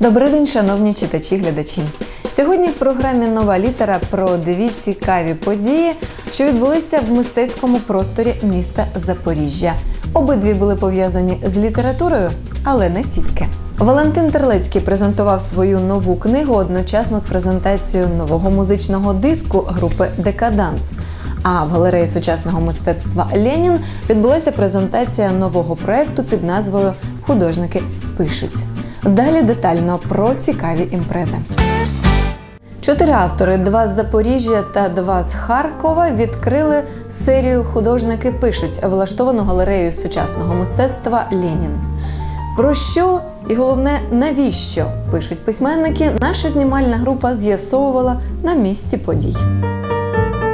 Добрий день, шановні читачі, глядачі. Сьогодні в програмі Нова літера про дві цікаві події, що відбулися в мистецькому просторі міста Запоріжжя. Обидві були пов'язані з літературою, але не тільки. Валентин Терлецький презентував свою нову книгу одночасно з презентацією нового музичного диску групи Декаданс. А в галереї сучасного мистецтва Ленін відбулася презентація нового проекту під назвою Художники пишуть. Далі детально про цікаві імпрези. Чотири автори: два з Запоріжжя та два з Харкова відкрили серію Художники пишуть, влаштовану галереєю сучасного мистецтва Ленін. Про що і головне, навіщо пишуть письменники, наша знімальна група з'ясовувала на місці подій.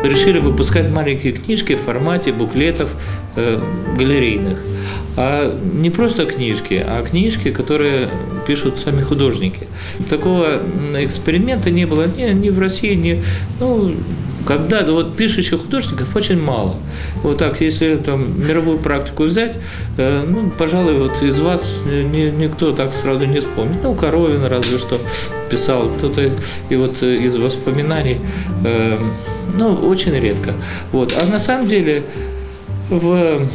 Решили выпускать маленькие книжки в формате буклетов э, галерейных. А не просто книжки, а книжки, которые пишут сами художники. Такого эксперимента не было ни, ни в России, ни... Ну, когда да, вот пишущих художников очень мало. Вот так, если там мировую практику взять, э, ну, пожалуй, вот из вас ни- никто так сразу не вспомнит. Ну, Коровин разве что писал, кто-то и вот э, из воспоминаний, э, ну, очень редко. Вот. А на самом деле в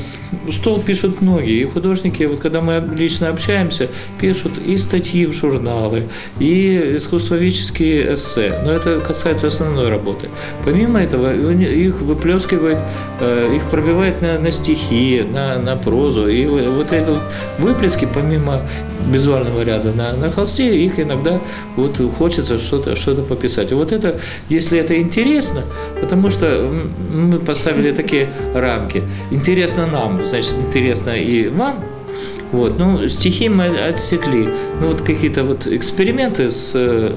стол пишут многие, и художники, вот когда мы лично общаемся, пишут и статьи в журналы, и искусствоведческие эссе, но это касается основной работы. Помимо этого, их выплескивает, э, их пробивает на, на стихи, на, на прозу, и вот эти вот выплески, помимо визуального ряда на, на холсте, их иногда вот хочется что-то что пописать. Вот это, если это интересно, потому что мы поставили такие рамки, интересно нам, значит, интересно и вам, вот, ну, стихи мы отсекли. Ну, вот какие-то вот эксперименты с э,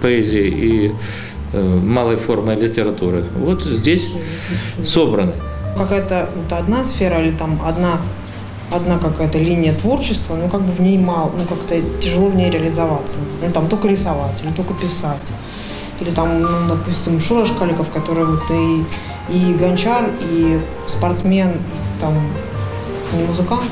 поэзией и э, малой формой литературы. Вот здесь собраны. какая-то вот одна сфера или там одна одна какая-то линия творчества, ну как бы в ней мало, ну как-то тяжело в ней реализоваться. Ну там только рисовать или только писать. Или там, ну, допустим, Шура Шкаликов, который вот и, и гончар, и спортсмен, там, не музыкант.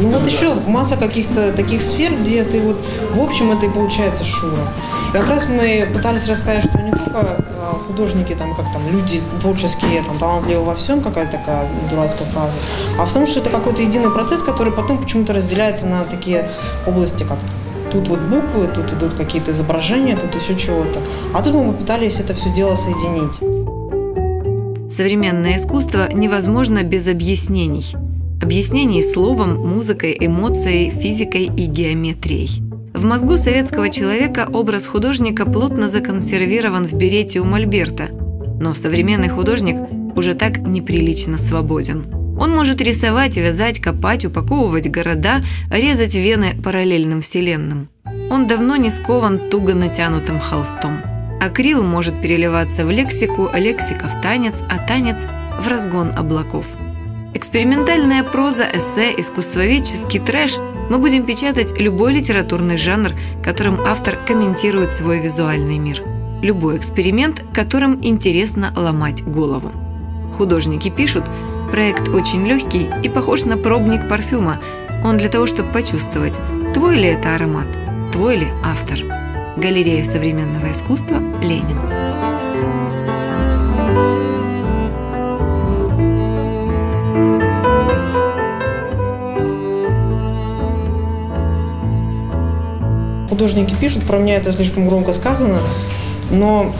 Ну вот еще масса каких-то таких сфер, где ты вот, в общем, это и получается Шура. И как раз мы пытались рассказать, что не только а, художники, там, как там, люди творческие, там, талантливы во всем, какая-то такая дурацкая фраза, а в том, что это какой-то единый процесс, который потом почему-то разделяется на такие области, как тут вот буквы, тут идут какие-то изображения, тут еще чего-то. А тут мы попытались это все дело соединить. Современное искусство невозможно без объяснений. Объяснений словом, музыкой, эмоцией, физикой и геометрией. В мозгу советского человека образ художника плотно законсервирован в берете у Мольберта, но современный художник уже так неприлично свободен. Он может рисовать, вязать, копать, упаковывать города, резать вены параллельным вселенным. Он давно не скован туго натянутым холстом. Акрил может переливаться в лексику, лексика в танец, а танец – в разгон облаков. Экспериментальная проза, эссе, искусствоведческий трэш – мы будем печатать любой литературный жанр, которым автор комментирует свой визуальный мир. Любой эксперимент, которым интересно ломать голову. Художники пишут, проект очень легкий и похож на пробник парфюма. Он для того, чтобы почувствовать, твой ли это аромат, твой ли автор. Галерея современного искусства «Ленин». Художники пишут, про меня это слишком громко сказано, но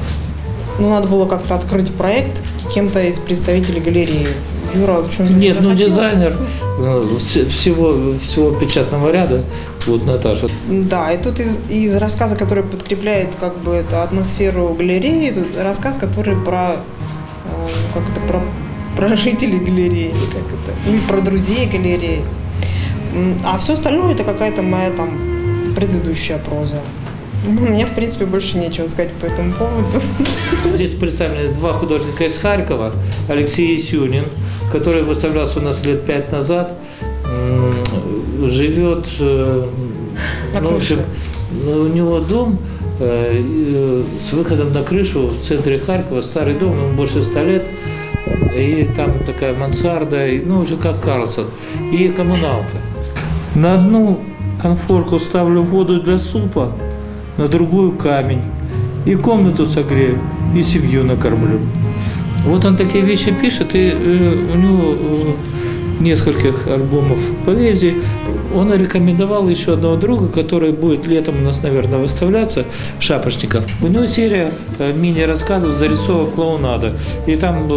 ну, надо было как-то открыть проект кем-то из представителей галереи. Юра почему-то не Нет, ну дизайнер вс- всего, всего печатного ряда, вот Наташа, Да, и тут из, из рассказа, который подкрепляет как бы эту атмосферу галереи, тут рассказ, который про э, как это про про жителей галереи, как это, или про друзей галереи. А все остальное это какая-то моя там предыдущая проза. Ну, Мне, в принципе, больше нечего сказать по этому поводу. Здесь представлены два художника из Харькова. Алексей Исюнин, который выставлялся у нас лет пять назад, живет э, На ну, крыше. ну, у него дом э, э, с выходом на крышу в центре Харькова, старый дом, ему больше ста лет. И там такая мансарда, и, ну, уже как Карлсон. И коммуналка. На одну конфорку ставлю воду для супа, на другую камень, и комнату согрею, и семью накормлю. Вот он такие вещи пишет, и э, у него э, нескольких альбомов поэзии. Он рекомендовал еще одного друга, который будет летом у нас, наверное, выставляться, Шапошников. У него серия э, мини-рассказов, зарисовок клоунада. И там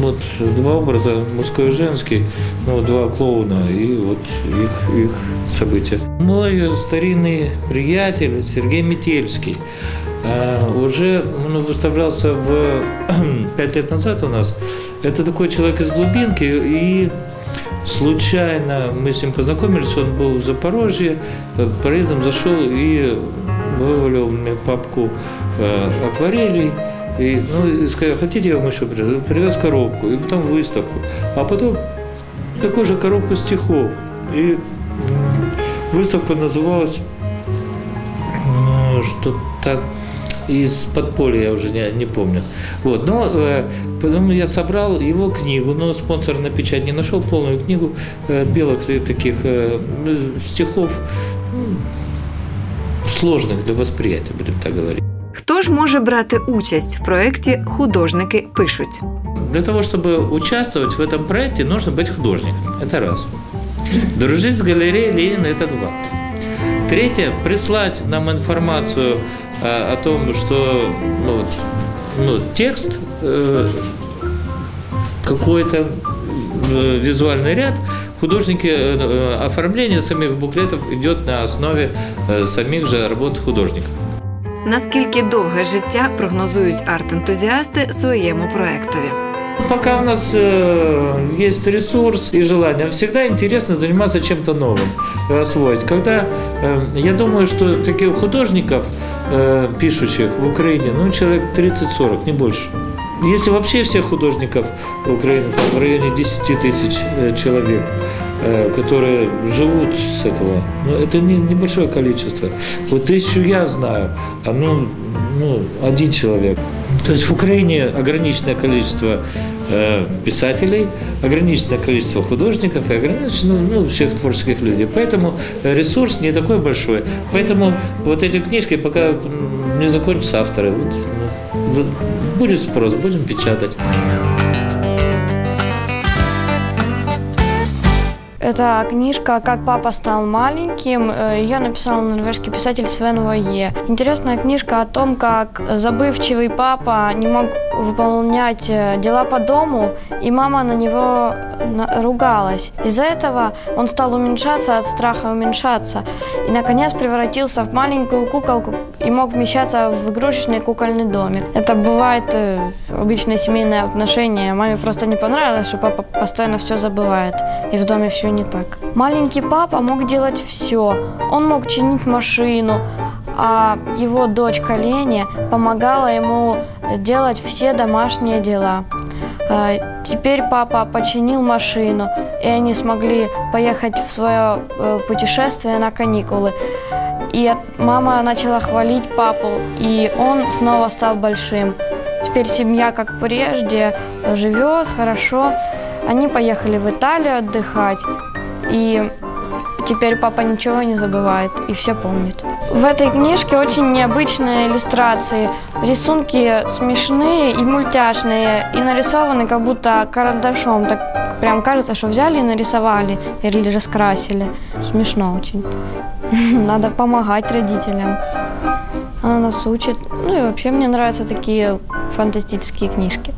вот два образа, мужской и женский, ну, два клоуна, и вот их, их события. Мой старинный приятель Сергей Метельский – уже он выставлялся в пять лет назад у нас. Это такой человек из глубинки, и случайно мы с ним познакомились, он был в Запорожье, э, проездом зашел и вывалил мне папку э, акварелей. И, ну, и сказал, хотите, я вам еще привез? Привез коробку, и потом выставку. А потом такую же коробку стихов. И выставка называлась ну, что-то из подполья, я уже не, не помню. Вот. Но э, потом я собрал его книгу, но спонсор на печать не нашел полную книгу э, белых таких э, стихов сложных для восприятия, будем так говорить. Хто ж може брати участь в проєкті Художники пишуть? Для того, чтобы участвовать в этом проекте, нужно быть художником. Это раз. Дружить с галереей Ленина – это два. Третье – прислать нам информацию о том, что ну, вот, ну, текст, э, какой-то э, визуальный ряд, художники, э, оформление самих буклетов идет на основе э, самих же работ художников. Наскільки довге життя прогнозують арт-ентузіасти своєму проектові? Пока у нас э, есть ресурс и желание, всегда интересно заниматься чем-то новым, освоить. Когда э, я думаю, что таких художников, э, пишущих в Украине, ну, человек 30-40, не больше. Если вообще всех художников Украины, там, в районе 10 тысяч э, человек, э, которые живут с этого, ну, это не, небольшое количество. Вот тысячу я знаю, а ну, ну, один человек. То есть в Украине ограниченное количество э, писателей, ограниченное количество художников и ограниченное ну, всех творческих людей. Поэтому ресурс не такой большой. Поэтому вот эти книжки пока не закончатся авторы. Вот, будет спрос, будем печатать. Это книжка «Как папа стал маленьким». Э, Ее написал норвежский писатель Свен Войе. Интересная книжка о том, как забывчивый папа не мог выполнять э, дела по дому, и мама на него ругалась. Из-за этого он стал уменьшаться от страха уменьшаться. И, наконец, превратился в маленькую куколку и мог вмещаться в игрушечный кукольный домик. Это бывает э, обычное семейное отношение. Маме просто не понравилось, что папа постоянно все забывает, и в доме все не так. Маленький папа мог делать все. Он мог чинить машину, а его дочка Леня помогала ему делать все домашние дела. А, теперь папа починил машину, и они смогли поехать в свое э, путешествие на каникулы. И мама начала хвалить папу, и он снова стал большим. Теперь семья, как прежде, живет хорошо. Они поехали в Италию отдыхать, и теперь папа ничего не забывает и все помнит. В этой книжке очень необычные иллюстрации. Рисунки смешные и мультяшные, и нарисованы как будто карандашом. Так прям кажется, что взяли и нарисовали или раскрасили. Смешно очень. Надо помогать родителям. Она нас учит. Ну и вообще мне нравятся такие фантастические книжки.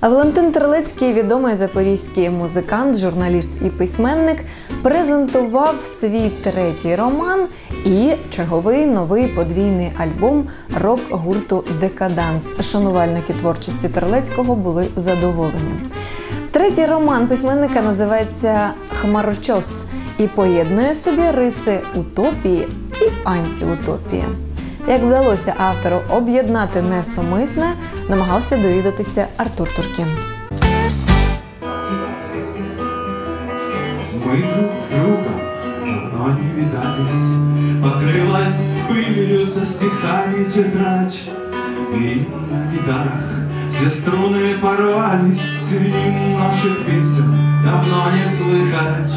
Валентин Терлецький, відомий запорізький музикант, журналіст і письменник, презентував свій третій роман і черговий новий подвійний альбом рок-гурту Декаданс. Шанувальники творчості Терлецького були задоволені. Третій роман письменника називається Хмарочос і поєднує собі риси утопії і антиутопії. Як вдалося автору об'єднати несумисне, намагався довідатися Артур Туркін. Мы друг с другом давно не видались, Покрылась пылью со стихами тетрадь, И на гитарах Все струны порвались, и наших песен давно не слыхать.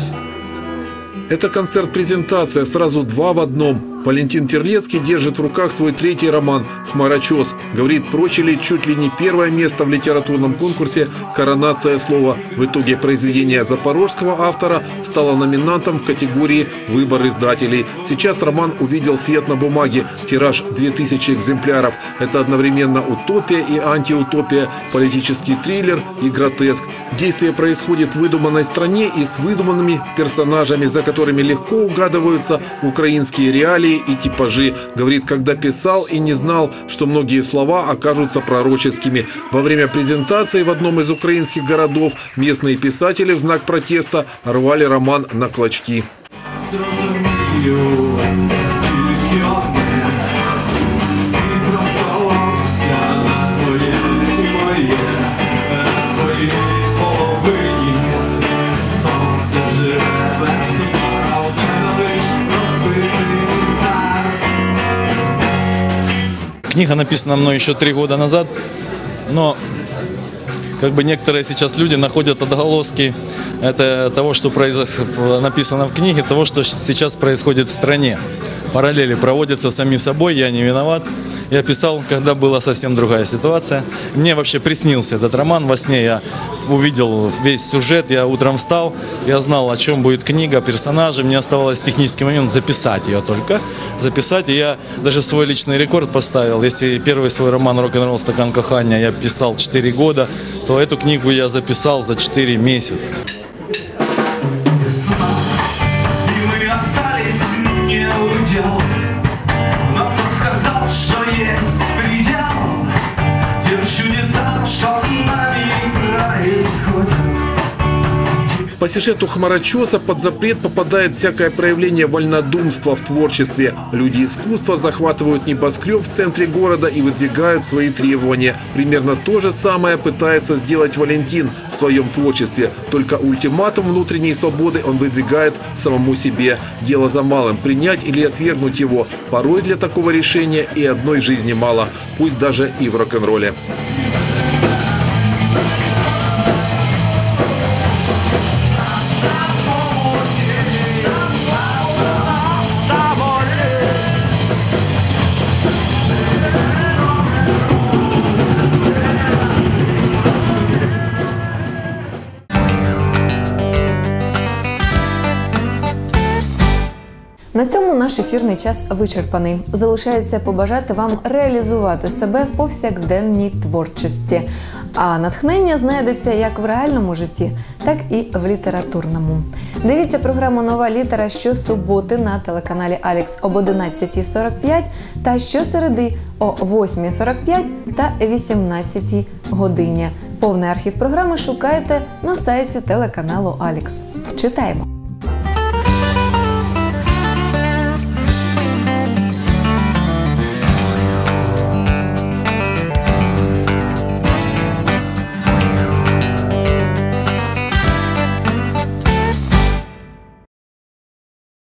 Это концерт-презентация, сразу два в одном. Валентин Терлецкий держит в руках свой третий роман «Хмарочес». Говорит, прочили чуть ли не первое место в литературном конкурсе «Коронация слова». В итоге произведение запорожского автора стало номинантом в категории «Выбор издателей». Сейчас роман увидел свет на бумаге. Тираж 2000 экземпляров. Это одновременно утопия и антиутопия, политический триллер и гротеск. Действие происходит в выдуманной стране и с выдуманными персонажами, за которыми легко угадываются украинские реалии и типажи. Говорит, когда писал и не знал, что многие слова окажутся пророческими. Во время презентации в одном из украинских городов местные писатели в знак протеста рвали роман на клочки. Зрозумію, Книга написана мной еще три года назад, но как бы некоторые сейчас люди находят отголоски это того, что произош- написано в книге, того, что сейчас происходит в стране. Параллели проводятся сами собой, я не виноват. Я писал, когда была совсем другая ситуация. Мне вообще приснился этот роман во сне. Я увидел весь сюжет, я утром встал, я знал, о чем будет книга, персонажи. Мне оставалось технический момент записать ее только. Записать, и я даже свой личный рекорд поставил. Если первый свой роман «Рок-н-ролл. Стакан кахания» я писал 4 года, то эту книгу я записал за 4 месяца. И. По сюжету Хмарочеса под запрет попадает всякое проявление вольнодумства в творчестве. Люди искусства захватывают небоскреб в центре города и выдвигают свои требования. Примерно то же самое пытается сделать Валентин в своем творчестве. Только ультиматум внутренней свободы он выдвигает самому себе. Дело за малым – принять или отвергнуть его. Порой для такого решения и одной жизни мало, пусть даже и в рок-н-ролле. На цьому наш ефірний час вичерпаний. Залишається побажати вам реалізувати себе в повсякденній творчості. А натхнення знайдеться як в реальному житті, так і в літературному. Дивіться програму Нова літера щосуботи на телеканалі Алікс об 11.45 та щосереди о 8.45 та 18 годині. Повний архів програми шукайте на сайті телеканалу Алікс. Читаємо!